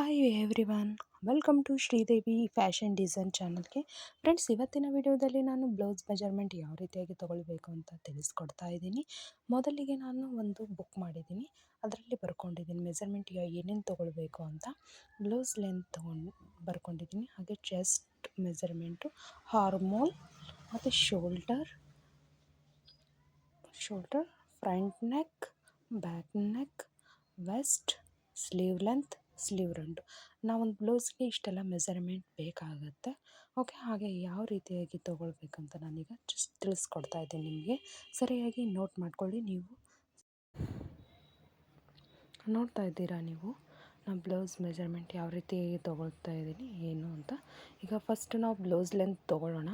Hi everyone welcome to Sridevi fashion design ಚಾನಲ್ಗೆ friends ಇವತ್ತಿನ ವಿಡಿಯೋದಲ್ಲಿ ನಾನು ಬ್ಲೌಸ್ ಮೆಜರ್ಮೆಂಟ್ ಯಾವ ರೀತಿಯಾಗಿ ತೊಗೊಳ್ಬೇಕು ಅಂತ ತಿಳಿಸ್ಕೊಡ್ತಾ ಇದ್ದೀನಿ. ಮೊದಲಿಗೆ ನಾನು ಒಂದು ಬುಕ್ ಮಾಡಿದ್ದೀನಿ. ಅದರಲ್ಲಿ ಬರ್ಕೊಂಡಿದ್ದೀನಿ ಮೆಜರ್ಮೆಂಟ್ ಏನೇನು ತೊಗೊಳ್ಬೇಕು ಅಂತ. ಬ್ಲೌಸ್ ಲೆಂತ್ ತೊಗೊಂಡು ಬರ್ಕೊಂಡಿದ್ದೀನಿ. ಹಾಗೆ ಚೆಸ್ಟ್ ಮೆಜರ್ಮೆಂಟು ಹಾರ್ಮೋಲ್ ಮತ್ತು shoulder shoulder front neck back neck waist sleeve length sleeve round. ನಾವೊಂದು ಬ್ಲೌಸ್ಗೆ ಇಷ್ಟೆಲ್ಲ ಮೆಸರ್ಮೆಂಟ್ ಬೇಕಾಗುತ್ತೆ. ಓಕೆ, ಹಾಗೆ ಯಾವ ರೀತಿಯಾಗಿ ತೊಗೊಳ್ಬೇಕಂತ ನಾನೀಗ ಜಸ್ಟ್ ತಿಳಿಸ್ಕೊಡ್ತಾ ಇದ್ದೀನಿ ನಿಮಗೆ. ಸರಿಯಾಗಿ ನೋಟ್ ಮಾಡ್ಕೊಳ್ಳಿ ನೀವು. ನೋಡ್ತಾ ಇದ್ದೀರಾ ನೀವು? ನಾನು ಬ್ಲೌಸ್ ಮೆಜರ್ಮೆಂಟ್ ಯಾವ ರೀತಿ ತೊಗೊಳ್ತಾ ಇದ್ದೀನಿ, ಏನು ಅಂತ. ಈಗ ಫಸ್ಟ್ ನಾವು ಬ್ಲೌಸ್ ಲೆಂತ್ ತೊಗೊಳ್ಳೋಣ.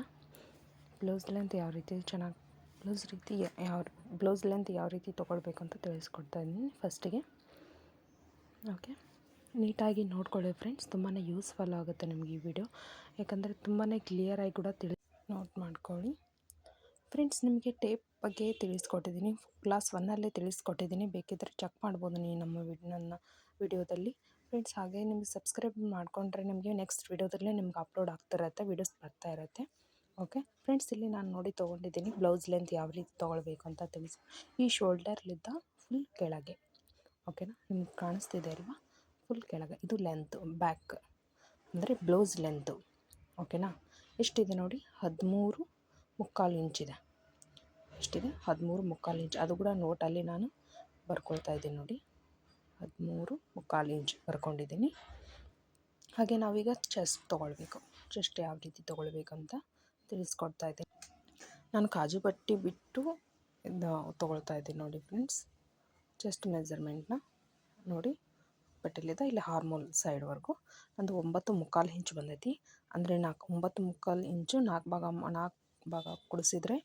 ಬ್ಲೌಸ್ ಲೆಂತ್ ಯಾವ ರೀತಿ ಚೆನ್ನಾಗಿ, ಬ್ಲೌಸ್ ರೀತಿ ಯಾವ, ಬ್ಲೌಸ್ ಲೆಂತ್ ಯಾವ ರೀತಿ ತೊಗೊಳ್ಬೇಕು ಅಂತ ತಿಳಿಸ್ಕೊಡ್ತಾ ಇದ್ದೀನಿ ಫಸ್ಟಿಗೆ. ಓಕೆ. ನೀಟಾಗಿ ನೋಡ್ಕೊಳ್ಳಿ ಫ್ರೆಂಡ್ಸ್. ತುಂಬಾ ಯೂಸ್ಫುಲ್ ಆಗುತ್ತೆ ನಿಮಗೆ ಈ ವಿಡಿಯೋ ಯಾಕಂದರೆ ತುಂಬಾ ಕ್ಲಿಯರಾಗಿ ಕೂಡ ತಿಳಿ ನೋಟ್ ಮಾಡ್ಕೊಳ್ಳಿ. ಫ್ರೆಂಡ್ಸ್, ನಿಮಗೆ ಟೇಪ್ ಬಗ್ಗೆ ತಿಳಿಸ್ಕೊಟ್ಟಿದ್ದೀನಿ. ಕ್ಲಾಸ್ ಒನ್ನಲ್ಲೇ ತಿಳಿಸ್ಕೊಟ್ಟಿದ್ದೀನಿ. ಬೇಕಿದ್ದರೆ ಚೆಕ್ ಮಾಡ್ಬೋದು ನೀವು ನಮ್ಮ ವಿ ನನ್ನ ವಿಡಿಯೋದಲ್ಲಿ ಫ್ರೆಂಡ್ಸ್, ಹಾಗೆ ನಿಮಗೆ ಸಬ್ಸ್ಕ್ರೈಬ್ ಮಾಡಿಕೊಂಡ್ರೆ ನಿಮಗೆ ನೆಕ್ಸ್ಟ್ ವಿಡಿಯೋದಲ್ಲೇ ನಿಮ್ಗೆ ಅಪ್ಲೋಡ್ ಆಗ್ತಿರತ್ತೆ ವಿಡಿಯೋಸ್ ಬರ್ತಾ ಇರುತ್ತೆ. ಓಕೆ ಫ್ರೆಂಡ್ಸ್, ಇಲ್ಲಿ ನಾನು ನೋಡಿ ತೊಗೊಂಡಿದ್ದೀನಿ ಬ್ಲೌಸ್ ಲೆಂತ್ ಯಾವ ರೀತಿ ತೊಗೊಳ್ಬೇಕು ಅಂತ ತಿಳಿಸಿ. ಈ ಶೋಲ್ಡರ್ಲಿದ್ದ ಫುಲ್ ಕೆಳಗೆ. ಓಕೆನಾ ನಿಮ್ಗೆ ಕಾಣಿಸ್ತಿದೆ ಅಲ್ವಾ? ಫುಲ್ ಕೆಳಗೆ, ಇದು ಲೆಂತ್ ಬ್ಯಾಕ್ ಅಂದರೆ ಬ್ಲೌಸ್ ಲೆಂತು ಓಕೆನಾ ಎಷ್ಟಿದೆ ನೋಡಿ? ಹದಿಮೂರು ಮುಕ್ಕಾಲು ಇಂಚಿದೆ ಎಷ್ಟಿದೆ? ಹದಿಮೂರು ಮುಕ್ಕಾಲು ಇಂಚ್ ಅದು ಕೂಡ ನೋಟಲ್ಲಿ ನಾನು ಬರ್ಕೊಳ್ತಾ ಇದ್ದೀನಿ ನೋಡಿ. ಹದಿಮೂರು ಮುಕ್ಕಾಲು ಇಂಚ್ ಬರ್ಕೊಂಡಿದ್ದೀನಿ. ಹಾಗೆ ನಾವೀಗ ಚೆಸ್ಟ್ ತೊಗೊಳ್ಬೇಕು. ಚೆಸ್ಟ್ ಯಾವ ರೀತಿ ತೊಗೊಳ್ಬೇಕಂತ ತಿಳಿಸ್ಕೊಡ್ತಾ ಇದ್ದೀನಿ. ನಾನು ಕಾಜು ಪಟ್ಟಿ ಬಿಟ್ಟು ತೊಗೊಳ್ತಾ ಇದ್ದೀನಿ ನೋಡಿ ಫ್ರೆಂಡ್ಸ್ ಚೆಸ್ಟ್ ಮೆಜರ್ಮೆಂಟ್ನ ನೋಡಿ. ಪಟ್ಟಿಲಿದೆ ಇಲ್ಲಿ ಹಾರ್ಮೋಲ್ ಸೈಡ್ವರೆಗೂ ನಂದು ಒಂಬತ್ತು ಮುಕ್ಕಾಲು ಇಂಚು ಬಂದೈತಿ. ಅಂದರೆ ನಾಲ್ಕು ಒಂಬತ್ತು ಮುಕ್ಕಾಲು ಇಂಚು ನಾಲ್ಕು ಭಾಗ ನಾಲ್ಕು ಭಾಗ ಕುಡಿಸಿದ್ರೆ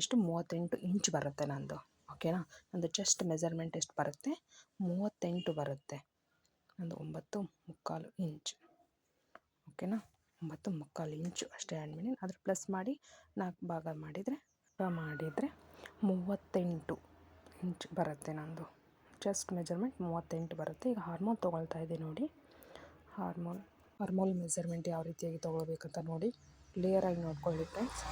ಎಷ್ಟು? ಮೂವತ್ತೆಂಟು ಇಂಚ್ ಬರುತ್ತೆ ನಂದು. ಓಕೆನಾ ನಂದು ಚೆಸ್ಟ್ ಮೆಜರ್ಮೆಂಟ್ ಎಷ್ಟು ಬರುತ್ತೆ? ಮೂವತ್ತೆಂಟು ಬರುತ್ತೆ. ನಂದು ಒಂಬತ್ತು ಮುಕ್ಕಾಲು ಇಂಚು. ಓಕೆನಾ ಒಂಬತ್ತು ಮುಕ್ಕಾಲು ಇಂಚು ಅಷ್ಟೇ ಮಾಡಿ ಅದ್ರ ಪ್ಲಸ್ ಮಾಡಿ ನಾಲ್ಕು ಭಾಗ ಮಾಡಿದರೆ ಮಾಡಿದರೆ ಮೂವತ್ತೆಂಟು ಇಂಚ್ ಬರುತ್ತೆ ನಂದು. ಚೆಸ್ಟ್ ಮೆಜರ್ಮೆಂಟ್ ಮೂವತ್ತೆಂಟು ಬರುತ್ತೆ. ಈಗ ಹಾರ್ಮೋನ್ ತೊಗೊಳ್ತಾ ಇದೆ ನೋಡಿ. ಹಾರ್ಮೋನ್ ಹಾರ್ಮೋಲ್ ಮೆಜರ್ಮೆಂಟ್ ಯಾವ ರೀತಿಯಾಗಿ ತೊಗೊಳ್ಬೇಕಂತ ನೋಡಿ. ಕ್ಲಿಯರಾಗಿ ನೋಡ್ಕೊಳ್ಳಿ ಫ್ರೆಂಡ್ಸ್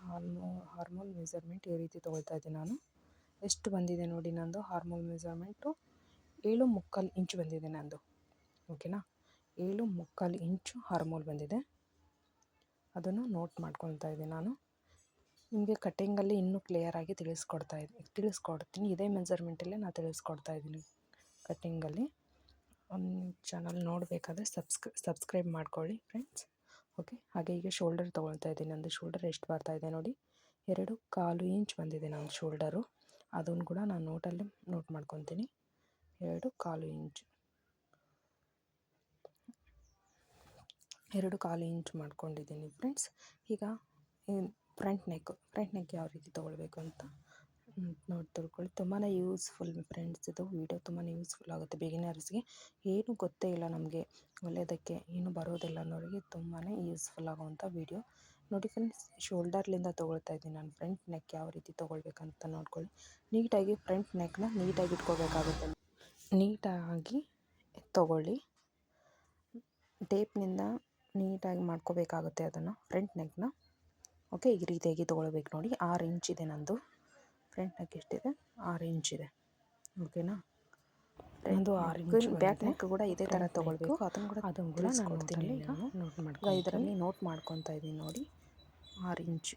ಹಾರ್ಮೋ ಹಾರ್ಮೋನ್ ಮೆಜರ್ಮೆಂಟ್ ಈ ರೀತಿ ತೊಗೊಳ್ತಾ ಇದ್ದೀನಿ ನಾನು. ಎಷ್ಟು ಬಂದಿದೆ ನೋಡಿ ನಂದು? ಹಾರ್ಮೋನ್ ಮೆಜರ್ಮೆಂಟು ಏಳು ಮುಕ್ಕಾಲು ಇಂಚು ಬಂದಿದೆ ನಂದು. ಓಕೆನಾ ಏಳು ಮುಕ್ಕಾಲು ಇಂಚು ಹಾರ್ಮೋಲ್ ಬಂದಿದೆ. ಅದನ್ನು ನೋಟ್ ಮಾಡ್ಕೊಳ್ತಾ ಇದ್ದೀನಿ ನಾನು. ನಿಮಗೆ ಕಟ್ಟಿಂಗಲ್ಲಿ ಇನ್ನೂ ಕ್ಲಿಯರಾಗಿ ತಿಳಿಸ್ಕೊಡ್ತಾ ಇದ್ದೀನಿ ತಿಳಿಸ್ಕೊಡ್ತೀನಿ. ಇದೇ ಮೆಜರ್ಮೆಂಟಲ್ಲೇ ನಾನು ತಿಳಿಸ್ಕೊಡ್ತಾ ಇದ್ದೀನಿ ಕಟ್ಟಿಂಗಲ್ಲಿ ಒಂದು ಚಾನಲ್ ನೋಡಬೇಕಾದ್ರೆ ಸಬ್ಸ್ಕ್ರೈ ಸಬ್ಸ್ಕ್ರೈಬ್ ಮಾಡ್ಕೊಳ್ಳಿ ಫ್ರೆಂಡ್ಸ್. ಓಕೆ? ಹಾಗೆ ಈಗ ಶೋಲ್ಡರ್ ತೊಗೊಳ್ತಾ ಇದ್ದೀನಿ. ನಂದು ಶೋಲ್ಡರ್ ಎಷ್ಟು ಬರ್ತಾ ಇದೆ ನೋಡಿ. ಎರಡು ಕಾಲು ಇಂಚ್ ಬಂದಿದೆ ನನ್ನ ಶೋಲ್ಡರು. ಅದನ್ನು ಕೂಡ ನಾನು ನೋಟಲ್ಲಿ ನೋಟ್ ಮಾಡ್ಕೊತೀನಿ. ಎರಡು ಕಾಲು ಇಂಚ್. ಎರಡು ಕಾಲು ಇಂಚ್ ಮಾಡ್ಕೊಂಡಿದ್ದೀನಿ ಫ್ರೆಂಡ್ಸ್. ಈಗ ಫ್ರಂಟ್ ನೆಕ್ಕು ಫ್ರಂಟ್ ನೆಕ್ ಯಾವ ರೀತಿ ತೊಗೊಳ್ಬೇಕು ಅಂತ ನೋಡಿ ತಿಳ್ಕೊಳ್ಳಿ. ತುಂಬಾ ಯೂಸ್ಫುಲ್ ಫ್ರೆಂಡ್ಸ್ ಇದು. ವೀಡಿಯೋ ತುಂಬಾ ಯೂಸ್ಫುಲ್ ಆಗುತ್ತೆ ಬಿಗಿನರ್ಸ್ಗೆ. ಏನು ಗೊತ್ತೇ ಇಲ್ಲ ನಮಗೆ. ಒಳ್ಳೆಯದಕ್ಕೆ ಏನು ಬರೋದಿಲ್ಲ ಅನ್ನೋರಿಗೆ ತುಂಬಾ ಯೂಸ್ಫುಲ್ ಆಗುವಂಥ ವೀಡಿಯೋ. ನೋಡಿ ಫ್ರೆಂಡ್ಸ್, ಶೋಲ್ಡರ್ಲಿಂದ ತೊಗೊಳ್ತಾ ಇದ್ದೀನಿ ನಾನು. ಫ್ರಂಟ್ ನೆಕ್ ಯಾವ ರೀತಿ ತೊಗೊಳ್ಬೇಕಂತ ನೋಡ್ಕೊಳ್ಳಿ. ನೀಟಾಗಿ ಫ್ರಂಟ್ ನೆಕ್ನ ನೀಟಾಗಿ ಇಟ್ಕೋಬೇಕಾಗುತ್ತೆ. ನೀಟಾಗಿ ತೊಗೊಳ್ಳಿ. ಟೇಪ್ನಿಂದ ನೀಟಾಗಿ ಮಾಡ್ಕೋಬೇಕಾಗುತ್ತೆ ಅದನ್ನು, ಫ್ರಂಟ್ ನೆಕ್ನ. ಓಕೆ ಈ ರೀತಿಯಾಗಿ ತೊಗೊಳ್ಬೇಕು ನೋಡಿ. ಆರು ಇಂಚ್ ಇದೆ ನಂದು. ಫ್ರಂಟ್ ನೆಕ್ ಎಷ್ಟಿದೆ? ಆರು ಇದೆ. ಓಕೆನಾ ಒಂದು ಆರು ಇಂಚ್ ಬ್ಯಾಕ್ ನೆಕ್ ಕೂಡ ಇದೇ ಥರ ತೊಗೊಳ್ಬೇಕು. ಅದನ್ನು ಕೂಡ ಅದನ್ನು ಕೂಡ ನಾನು ನೋಡ್ತೀನಿ ಈಗ ನೋಟ್ ಮಾಡ್ಕೊ ಇದರಲ್ಲಿ ನೋಟ್ ಮಾಡ್ಕೊತಾ ಇದ್ದೀನಿ ನೋಡಿ. ಆರು ಇಂಚ್.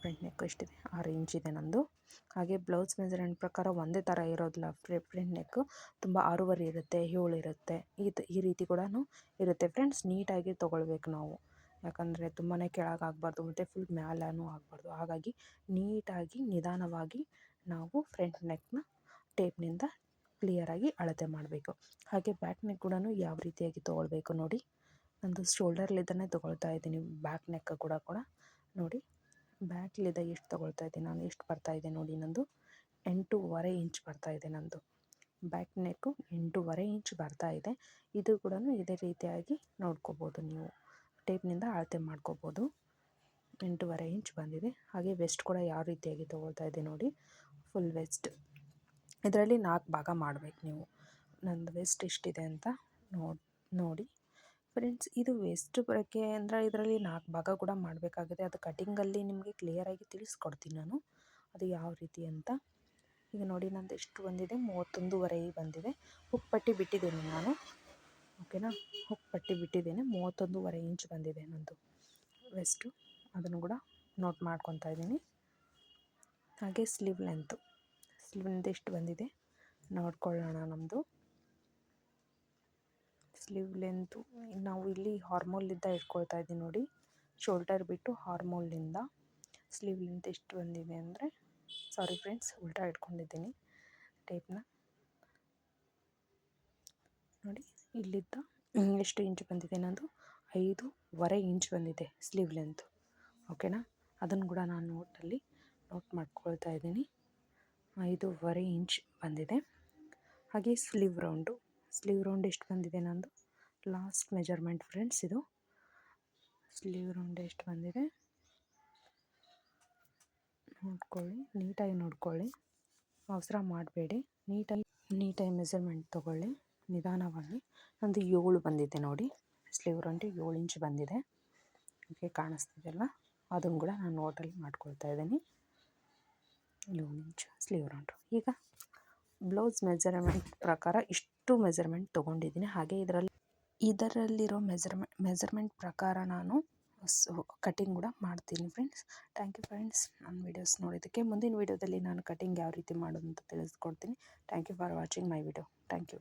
ಫ್ರಂಟ್ ನೆಕ್ ಎಷ್ಟಿದೆ? ಆರು ಇದೆ ನಂದು. ಹಾಗೆ ಬ್ಲೌಸ್ ಮೆಜರ್ಮೆಂಟ್ ಪ್ರಕಾರ ಒಂದೇ ಥರ ಇರೋದಿಲ್ಲ. ಫ್ರಂಟ್ ನೆಕ್ಕು ತುಂಬ ಆರೂವರೆ ಇರುತ್ತೆ ಏಳು ಇರುತ್ತೆ. ಈ ಈ ರೀತಿ ಕೂಡ ಇರುತ್ತೆ. ಫ್ರೆಂಡ್ಸ್ ನೀಟಾಗಿ ತೊಗೊಳ್ಬೇಕು ನಾವು. ಯಾಕಂದರೆ ತುಂಬಾ ಕೆಳಗೆ ಆಗಬಾರ್ದು, ಮತ್ತು ಫುಲ್ ಮ್ಯಾಲೂ ಆಗಬಾರ್ದು. ಹಾಗಾಗಿ ನೀಟಾಗಿ, ನಿಧಾನವಾಗಿ ನಾವು ಫ್ರಂಟ್ ನೆಕ್ನ ಟೇಪ್ನಿಂದ ಕ್ಲಿಯರಾಗಿ ಅಳತೆ ಮಾಡಬೇಕು. ಹಾಗೆ ಬ್ಯಾಕ್ ನೆಕ್ ಕೂಡ ಯಾವ ರೀತಿಯಾಗಿ ತೊಗೊಳ್ಬೇಕು ನೋಡಿ. ನಂದು ಶೋಲ್ಡರ್ಲಿದ್ದನೇ ತೊಗೊಳ್ತಾ ಇದ್ದೀನಿ ಬ್ಯಾಕ್ ನೆಕ್ ಕೂಡ ಕೂಡ. ನೋಡಿ ಬ್ಯಾಕ್ಲಿದ್ದ ಎಷ್ಟು ತೊಗೊಳ್ತಾ ಇದ್ದೀನಿ ನಾನು, ಎಷ್ಟು ಬರ್ತಾ ಇದೆ ನೋಡಿ ನಂದು. ಎಂಟೂವರೆ ಇಂಚ್ ಬರ್ತಾ ಇದೆ ನಂದು. ಬ್ಯಾಕ್ ನೆಕ್ಕು ಎಂಟೂವರೆ ಇಂಚ್ ಬರ್ತಾ ಇದೆ. ಇದು ಕೂಡ ಇದೇ ರೀತಿಯಾಗಿ ನೋಡ್ಕೋಬೋದು ನೀವು. ಟೇಪ್ನಿಂದ ಅಳತೆ ಮಾಡ್ಕೋಬೋದು. ಎಂಟೂವರೆ ಇಂಚ್ ಬಂದಿದೆ. ಹಾಗೆ ವೆಸ್ಟ್ ಕೂಡ ಯಾವ ರೀತಿಯಾಗಿ ತೊಗೊಳ್ತಾ ಇದೆ ನೋಡಿ. ಫುಲ್ ವೆಸ್ಟ್ ಇದರಲ್ಲಿ ನಾಲ್ಕು ಭಾಗ ಮಾಡಬೇಕು ನೀವು. ನಂದು ವೆಸ್ಟ್ ಎಷ್ಟಿದೆ ಅಂತ ನೋಡಿ ನೋಡಿ. ಫ್ರೆಂಡ್ಸ್ ಇದು ವೆಸ್ಟ್ ಬರೋಕ್ಕೆ ಅಂದರೆ ಇದರಲ್ಲಿ ನಾಲ್ಕು ಭಾಗ ಕೂಡ ಮಾಡಬೇಕಾಗಿದೆ ಅದು ಕಟಿಂಗಲ್ಲಿ ನಿಮಗೆ ಕ್ಲಿಯರಾಗಿ ತಿಳಿಸ್ಕೊಡ್ತೀನಿ ನಾನು. ಅದು ಯಾವ ರೀತಿ ಅಂತ. ಈಗ ನೋಡಿ ನಂದು ಎಷ್ಟು ಬಂದಿದೆ. ಮೂವತ್ತೊಂದೂವರೆ ಬಂದಿದೆ. ಹುಕ್ ಬಿಟ್ಟಿದ್ದೀನಿ ನಾನು. ಓಕೆನಾ? ಹುಕ್ ಪಟ್ಟಿ ಬಿಟ್ಟಿದ್ದೀನಿ. ಮೂವತ್ತೊಂದೂವರೆ ಇಂಚ್ ಬಂದಿದೆ ನಂದು ವೆಸ್ಟು ಅದನ್ನು ಕೂಡ ನೋಟ್ ಮಾಡ್ಕೊತಾ ಇದ್ದೀನಿ. ಹಾಗೆ ಸ್ಲೀವ್ ಲೆಂತು ಸ್ಲೀವ್ ಲೆಂತ್ ಎಷ್ಟು ಬಂದಿದೆ? ನೋಡ್ಕೊಳ್ಳೋಣ ನಮ್ಮದು ಸ್ಲೀವ್ ಲೆಂತು ನಾವು ಇಲ್ಲಿ ಹಾರ್ಮೋಲಿಂದ ಇಟ್ಕೊಳ್ತಾ ಇದ್ದೀವಿ ನೋಡಿ. ಶೋಲ್ಡರ್ ಬಿಟ್ಟು ಹಾರ್ಮೋಲಿಂದ ಸ್ಲೀವ್ ಲೆಂತ್ ಎಷ್ಟು ಬಂದಿದೆ ಅಂದರೆ ಸಾರಿ ಫ್ರೆಂಡ್ಸ್ ಉಲ್ಟಾ ಇಟ್ಕೊಂಡಿದ್ದೀನಿ ಟೇಪ್ನ ನೋಡಿ. ಇಲ್ಲಿದ್ದ ಎಷ್ಟು ಇಂಚ್ ಬಂದಿದೆ ನಂದು ಐದೂವರೆ ಇಂಚ್ ಬಂದಿದೆ ಸ್ಲೀವ್ ಲೆಂತ್ ಓಕೆನಾ ಅದನ್ನು ಕೂಡ ನಾನು ನೋಟಲ್ಲಿ ನೋಟ್ ಮಾಡ್ಕೊಳ್ತಾ ಇದ್ದೀನಿ. ಐದೂವರೆ ಇಂಚ್ ಬಂದಿದೆ. ಹಾಗೆ ಸ್ಲೀವ್ ರೌಂಡು ಸ್ಲೀವ್ ರೌಂಡ್ ಎಷ್ಟು ಬಂದಿದೆ ನಂದು ಲಾಸ್ಟ್ ಮೆಜರ್ಮೆಂಟ್ ಫ್ರೆಂಡ್ಸ್ ಇದು. ಸ್ಲೀವ್ ರೌಂಡ್ ಎಷ್ಟು ಬಂದಿದೆ? ನೋಡ್ಕೊಳ್ಳಿ, ನೀಟಾಗಿ ನೋಡ್ಕೊಳ್ಳಿ. ಅವಸರ ಮಾಡಬೇಡಿ. ನೀಟಾಗಿ ನೀಟಾಗಿ ಮೆಜರ್ಮೆಂಟ್ ತೊಗೊಳ್ಳಿ. ನಿಧಾನವಾಗಿ ನಂದು ಏಳು ಬಂದಿದೆ ನೋಡಿ. ಸ್ಲೀವ್ ರೌಂಡು ಏಳು ಇಂಚ್ ಬಂದಿದೆ. ಓಕೆ, ಕಾಣಿಸ್ತಿದೆಯಲ್ಲ? ಅದನ್ನು ಕೂಡ ನಾನು ನೋಟಲ್ಲಿ ಮಾಡ್ಕೊಳ್ತಾ ಇದ್ದೀನಿ. ಏಳು ಇಂಚ್ ಸ್ಲೀವ್ ರೌಂಡು ಈಗ ಬ್ಲೌಸ್ ಮೆಜರ್ಮೆಂಟ್ ಪ್ರಕಾರ ಇಷ್ಟು ಮೆಜರ್ಮೆಂಟ್ ತೊಗೊಂಡಿದ್ದೀನಿ. ಹಾಗೆ ಇದರಲ್ಲಿ, ಇದರಲ್ಲಿರೋ ಮೆಜರ್ಮೆಂಟ್ ಮೆಜರ್ಮೆಂಟ್ ಪ್ರಕಾರ ನಾನು ಕಟಿಂಗ್ ಕೂಡ ಮಾಡ್ತೀನಿ ಫ್ರೆಂಡ್ಸ್. Thank you friends. ನನ್ನ ವೀಡಿಯೋಸ್ ನೋಡಿದ್ದಕ್ಕೆ ಮುಂದಿನ ವೀಡಿಯೋದಲ್ಲಿ ನಾನು ಕಟಿಂಗ್ ಯಾವ ರೀತಿ ಮಾಡೋದು ಅಂತ ತಿಳಿಸ್ಕೊಡ್ತೀನಿ. Thank you for watching my video. Thank you.